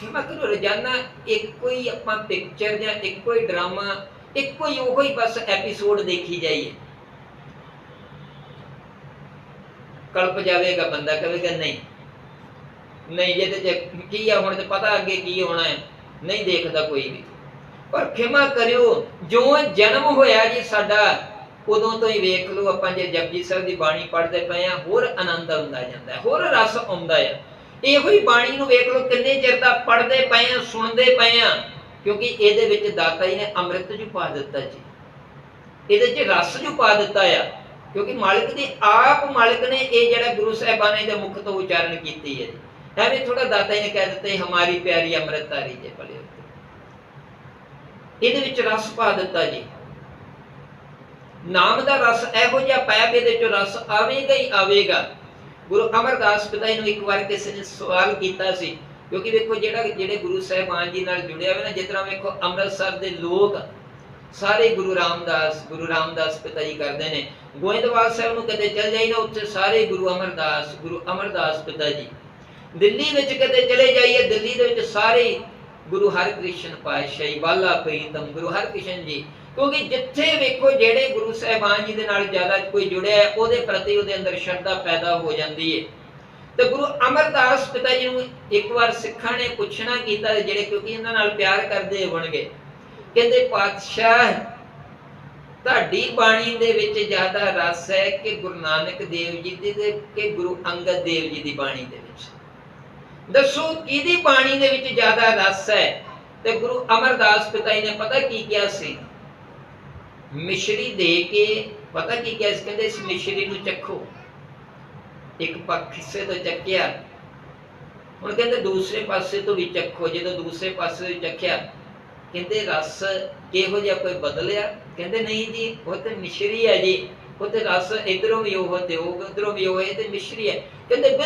ਖਿਮਾ ਰੋਜ਼ਾਨਾ ਇੱਕੋ ਹੀ ਆਪਾਂ ਪਿਕਚਰ ਜਾਂ ਇੱਕੋ ਹੀ ਡਰਾਮਾ ਇੱਕੋ ਹੀ ਉਹੋ ਹੀ ਬਸ ਐਪੀਸੋਡ ਦੇਖੀ ਜਾਈਏ। ਕਲਪ ਜਾਵੇਗਾ, ਬੰਦਾ ਕਹੇਗਾ ਨਹੀਂ। ਨਹੀਂ ਇਹਦੇ ਚ ਕੀ ਆ, ਹੁਣ ਤੇ ਪਤਾ ਅੱਗੇ ਕੀ ਹੋਣਾ ਹੈ। ਨਹੀਂ ਦੇਖਦਾ ਕੋਈ ਵੀ। ਪਰ ਖਿਮਾ ਕਰਿਓ, ਜੋ ਜਨਮ ਹੋਇਆ ਜੀ ਸਾਡਾ, ਉਦੋਂ ਤੋਂ ਹੀ ਵੇਖ ਲਓ ਆਪਾਂ ਜੇ ਜਪਜੀ ਸਾਹਿਬ ਦੀ ਬਾਣੀ ਪੜ੍ਹਦੇ ਪਏ ਆ ਹੋਰ ਆਨੰਦ ਆਉਂਦਾ ਜਾਂਦਾ ਹੋਰ ਰਸ ਆਉਂਦਾ ਹੈ। ਇਹੋ ਹੀ ਬਾਣੀ ਨੂੰ ਵੇਖ ਲਓ, ਕਿੰਨੇ ਚਿਰ ਦਾ ਪੜ੍ਹਦੇ ਪਏ ਆ, ਸੁਣਦੇ ਪਏ ਆ। ਕਿਉਂਕਿ ਇਹਦੇ ਵਿੱਚ ਦਾਤਾ ਜੀ ਨੇ ਅੰਮ੍ਰਿਤ ਜੂ ਪਾ ਦਿੱਤਾ ਜੀ। ਇਹਦੇ 'ਚ ਰਸ ਜੂ ਪਾ ਦਿੱਤਾ ਆ। ਕਿਉਂਕਿ ਮਾਲਿਕ ਦੀ ਆਪ, ਮਾਲਿਕ ਨੇ ਇਹ ਜਿਹੜਾ ਗੁਰੂ ਸਾਹਿਬਾਨ ਦੇ ਮੁਖ ਤੋਂ ਉਚਾਰਨ ਕੀਤੀ ਹੈ। ਐਵੇਂ ਥੋੜਾ ਦਾਤਾ ਜੀ ਨੇ ਕਹਿ ਦਿੱਤਾ ਹਮਾਰੀ ਪਿਆਰੀ ਅੰਮ੍ਰਿਤਾਰੀ ਜੇ ਭਲੇ ਇਹਦੇ ਵਿੱਚ ਰਸ ਪਾ ਦਿੱਤਾ ਜੀ। ਨਾਮ ਦਾ ਰਸ ਇਹੋ ਜਿਹਾ ਪਾਇਆ ਵੀ ਇਹਦੇ ਚੋਂ ਰਸ ਆਵੇਗਾ ਹੀ ਆਵੇਗਾ। ਗੁਰੂ ਅਮਰਦਾਸ ਪਿਤਾ ਜੀ ਨੂੰ ਇੱਕ ਵਾਰ ਕਿਸੇ ਨੇ ਸਵਾਲ ਕੀਤਾ ਸੀ, ਕਿਉਂਕਿ ਵੇਖੋ ਜਿਹੜਾ, ਜਿਹੜੇ ਗੁਰੂ ਸਾਹਿਬਾਨ ਜੀ ਨਾਲ ਜੁੜਿਆ ਹੋਇਆ ਨਾ, ਜਿਸ ਵੇਖੋ ਅੰਮ੍ਰਿਤਸਰ ਦੇ ਲੋਕ ਸਾਰੇ ਗੁਰੂ ਰਾਮਦਾਸ ਗੁਰੂ ਰਾਮਦਾਸ ਪਿਤਾ ਜੀ ਕਰਦੇ ਨੇ। ਗੋਇੰਦਵਾਲ ਸਾਹਿਬ ਨੂੰ ਕਦੇ ਚਲ ਜਾਈ ਉੱਥੇ ਸਾਰੇ ਗੁਰੂ ਅਮਰਦਾਸ ਗੁਰੂ ਅਮਰਦਾਸ ਪਿਤਾ ਜੀ। ਦਿੱਲੀ ਵਿੱਚ ਕਦੇ ਚਲੇ ਜਾਈਏ, ਦਿੱਲੀ ਦੇ ਵਿੱਚ ਸਾਰੇ ਗੁਰੂ ਹਰਕ੍ਰਿਸ਼ਨ ਪਾਤਸ਼ਾਹੀ, ਬਾਲਾ ਪ੍ਰੀਤਮ, ਗੁਰੂ ਹਰਕ੍ਰਿਸ਼ਨ ਜੀ। ਕਿਉਂਕਿ ਜਿੱਥੇ ਵੇਖੋ ਜਿਹੜੇ ਗੁਰੂ ਸਾਹਿਬਾਨ ਜੀ ਦੇ ਨਾਲ ਜ਼ਿਆਦਾ ਕੋਈ ਜੁੜਿਆ ਹੈ, ਉਹਦੇ ਪ੍ਰਤੀ ਉਹਦੇ ਅੰਦਰ ਸ਼ਰਧਾ ਪੈਦਾ ਹੋ ਜਾਂਦੀ ਹੈ। ਤੇ ਗੁਰੂ ਅਮਰਦਾਸ ਪਿਤਾ ਜੀ ਨੂੰ ਇੱਕ ਵਾਰ ਸਿੱਖਾਂ ਨੇ ਪੁੱਛਣਾ ਕੀਤਾ ਜਿਹੜੇ ਕਿਉਂਕਿ ਇਹਨਾਂ ਨਾਲ ਪਿਆਰ ਕਰਦੇ ਹੋਣਗੇ, ਕਹਿੰਦੇ, ਪਾਤਸ਼ਾਹ, ਤੁਹਾਡੀ ਬਾਣੀ ਦੇ ਵਿੱਚ ਜ਼ਿਆਦਾ ਰਸ ਹੈ ਕਿ ਗੁਰੂ ਨਾਨਕ ਦੇਵ ਜੀ ਦੀ ਤੇ ਕਿ ਗੁਰੂ ਅੰਗਦ ਦੇਵ ਜੀ ਦੀ ਬਾਣੀ ਦੇ ਵਿੱਚ। ਦੱਸੋ, ਕਿਹਦੀ ਬਾਣੀ ਦੇ ਵਿੱਚ ਜ਼ਿਆਦਾ ਰਸ ਹੈ? ਤੇ ਗੁਰੂ ਅਮਰਦਾਸ ਪਿਤਾ ਜੀ ਨੇ ਪਤਾ ਕੀ ਕਿਹਾ ਸੀ? ਮਿਸ਼ਰੀ ਦੇ ਕੇ, ਪਤਾ ਕੀ ਕਿਹਾ ਸੀ? ਕਹਿੰਦੇ ਇਸ ਮਿਸ਼ਰੀ ਨੂੰ ਚੱਖੋ। ਇੱਕ ਪੱਖ ਹਿੱਸੇ ਤੋਂ ਚੱਕਿਆ। ਹੁਣ ਕਹਿੰਦੇ ਦੂਸਰੇ ਪਾਸੇ ਤੋਂ ਵੀ ਚੱਖੋ। ਜਦੋਂ ਦੂਸਰੇ ਪਾਸੇ ਤੋਂ ਚੱਖਿਆ ਕਹਿੰਦੇ ਰਸ ਕਿਹੋ ਜਿਹਾ ਕੋਈ ਬਦਲਿਆ? ਕਹਿੰਦੇ ਨਹੀਂ ਜੀ, ਉਹ ਤੇ ਮਿਸ਼ਰੀ ਹੈ ਜੀ। ਉਹ ਤੇ ਰਸ ਇਧਰੋਂ ਵੀ ਉਹ ਤੇ ਉਹ, ਉਧਰੋਂ ਵੀ ਉਹ, ਇਹ ਤੇ ਮਿਸ਼ਰੀ ਹੈ। ਕਹਿੰਦੇ ਬਿਲ-